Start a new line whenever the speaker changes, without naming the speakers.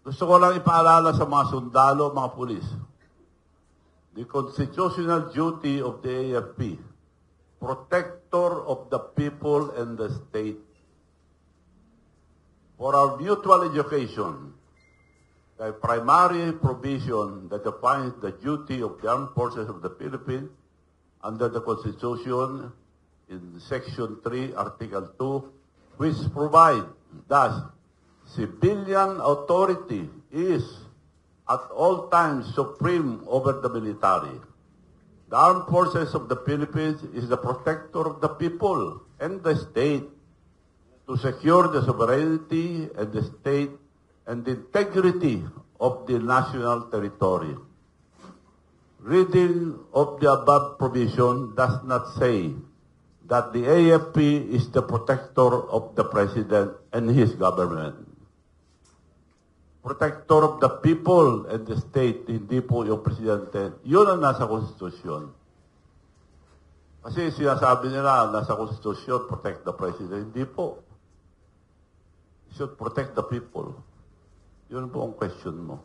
Gusto ko lang ipaalala sa mga sundalo, mga pulis. The constitutional duty of the AFP, protector of the people and the state, for our mutual education, the primary provision that defines the duty of the armed forces of the Philippines under the Constitution in Section 3, Article 2, which provide thus civilian authority is at all times supreme over the military. The armed forces of the Philippines is the protector of the people and the state to secure the sovereignty and the state and the integrity of the national territory. Reading of the above provision does not say that the AFP is the protector of the President and his government. Protector of the people and the state, hindi po yung Presidente. Yun ang nasa Konstitusyon. Kasi sinasabi nila, nasa Konstitusyon, protect the President. Hindi po. You should protect the people. Yun po ang question mo.